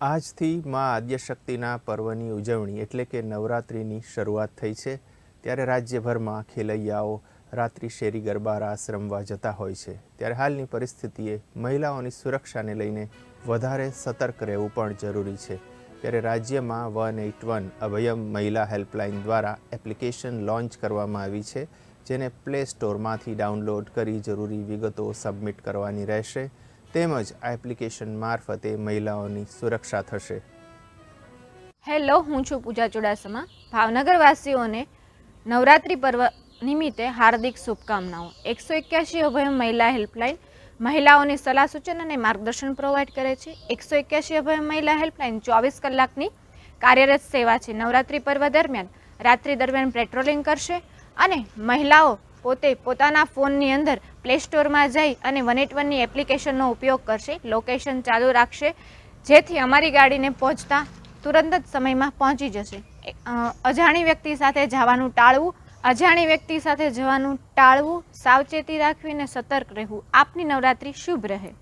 આજથી મા આદ્યશક્તિના પર્વની ઉજવણી એટલે કે નવરાત્રિની શરૂઆત થઈ છે. ત્યારે રાજ્યભરમાં ખેલૈયાઓ રાત્રિ શેરી ગરબા રાસ રમવા જતા હોય છે. ત્યારે હાલની પરિસ્થિતિએ મહિલાઓની સુરક્ષાને લઈને વધારે સતર્ક રહેવું પણ જરૂરી છે. ત્યારે રાજ્યમાં વન એઇટ વન અભયમ મહિલા હેલ્પલાઇન દ્વારા એપ્લિકેશન લોન્ચ કરવામાં આવી છે, જેને પ્લે સ્ટોરમાંથી ડાઉનલોડ કરી જરૂરી વિગતો સબમિટ કરવાની રહેશે. તેમજ એપ્લિકેશન મારફતે મહિલાઓની સુરક્ષા થશે. હેલો, હું છું પૂજા ચુડાસમા. ભાવનગરવાસીઓને નવરાત્રિ પર્વ નિમિત્તે હાર્દિક શુભકામનાઓ. એકસો એક્યાસી અભયમ મહિલા હેલ્પલાઇન મહિલાઓની સલાહ સૂચન અને માર્ગદર્શન પ્રોવાઈડ કરે છે. એકસો એક્યાસી અભયમ મહિલા હેલ્પલાઇન ચોવીસ કલાકની કાર્યરત સેવા છે. નવરાત્રિ પર્વ દરમિયાન રાત્રિ દરમિયાન પેટ્રોલિંગ કરશે અને મહિલાઓ પોતે પોતાના ફોનની અંદર પ્લે સ્ટોરમાં જઈ અને વન એટ વનની એપ્લિકેશનનો ઉપયોગ કરશે. લોકેશન ચાલુ રાખશે. જેથી અમારી ગાડીને પહોંચતા તુરંત જ સમયમાં પહોંચી જશે. અજાણી વ્યક્તિ સાથે જવાનું ટાળવું, અજાણી વ્યક્તિ સાથે જવાનું ટાળવું, સાવચેતી રાખવી અને સતર્ક રહેવું. આપની નવરાત્રિ શુભ રહે.